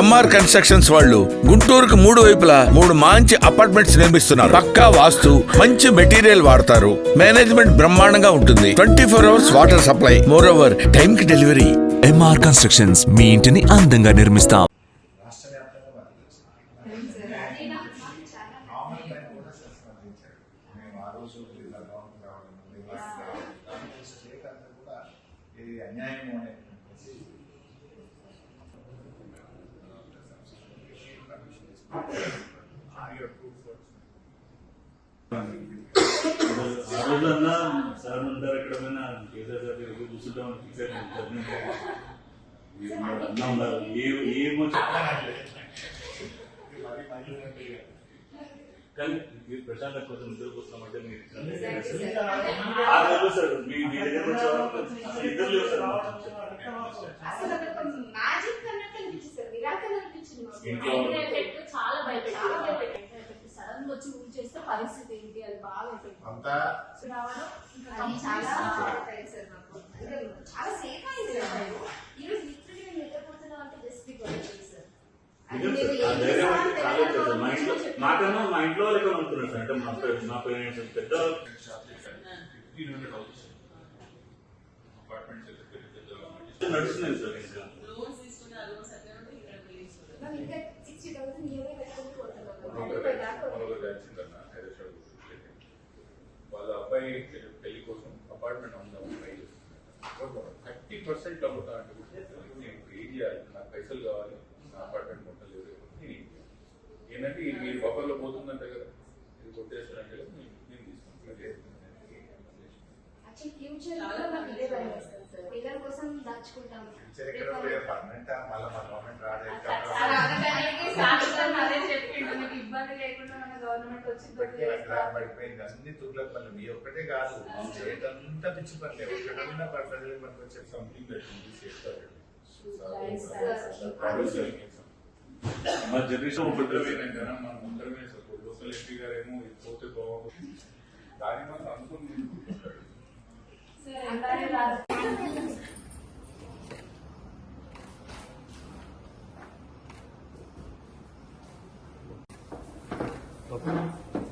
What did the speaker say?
MR constructions వాళ్ళు గుంటూరుకు మూడు వైపులా మూడు మంచి అపార్ట్మెంట్స్ నిర్మిస్తున్నారు. పక్కా వాస్తు మంచి మెటీరియల్ వాడతారు. మేనేజ్మెంట్ బ్రహ్మాండంగా ఉంటుంది. Twenty four hours water supply. More over time కి డెలివరీ ఎంఆర్ కన్స్ట్రక్షన్స్ మీ ఇంటిని అందంగా నిర్మిస్తాం. వ్యాప్తంగా ఆ రోజన్నా సార్ ఉంటారు ఎక్కడ పోయినా కేసీఆర్ గారి దగ్గర కూర్చుంటామని ఫిక్స్ అయిపోయింది అన్న ఉన్నారు ఏ ఏమో చెప్పాలంటే కానీ మీరు ప్రశాంత కోసం ఇద్దరు కూర్చున్నామంటే మీరు ఇచ్చిన ఆ రోజు సార్ మీ మీ దగ్గర వచ్చేవాళ్ళు ఇద్దరు లేవు సార్ మాకు. సడన్గా వచ్చి ఊరి చేస్తే పరిస్థితి ఏంటి అది చాలా సేఫ్ అయింది. ఈరోజు లిటరలీ నిద్రపోతున్నాం అంటే జస్ట్. మా ఇంట్లో లెక్క అనుకున్నారు సార్ అంటే మా పే- మా పేరెంట్స్ పెద్ద నడుస్తున్నాయి సార్ ఇంకా మనం ఇంకా 60,000 వచ్చిందన్న హైదరాబాద్ వాళ్ళ. అబ్బాయి పెళ్ళి కోసం అపార్ట్మెంట్ అమ్ముదాం ట్రై చేస్తున్నారు. థర్టీ పర్సెంట్ అమ్ముతా అంటే నేను ఏం చేయాలి? నాకు పైసలు కావాలి నా అపార్ట్మెంట్ మొత్తం లేదు నేను ఏం చేయాలి? ఏంటంటే ఇది మీరు బఫర్లో పోతుందంటే కదా. ఇది కొట్టేస్తారంటే కదా నేను తీసుకుంటాను. ఫ్యూచర్లో మాకు ఇదే భయం వేస్తుంది సార్. పిల్లల కోసం దాచుకుంటాం. టీచర్ ఎక్కడ పర్మనెంట్ మళ్ళీ మా గవర్నమెంట్ ఇబ్బంది లేకుండా మన గవర్నమెంట్ వచ్చింది ఇప్పటికే అక్కడ పడిపోయింది అన్ని తుర్ల పనులు మీ ఒక్కటే కాదు స్టేట్ అంతా పిచ్చి పనులే ఒక్కటన్నా ప్రజలకు మనకు వచ్చే సంథింగ్ దట్ చేస్తారు మా జనరేషన్ ఒకటి మనం ముందరమే సపోర్ట్ లోకల్ ఎంపీ గారేమో ఇది పోతే బాగుంటుంది దాని వల్ల అనుకుని అలాగే రాదు 何?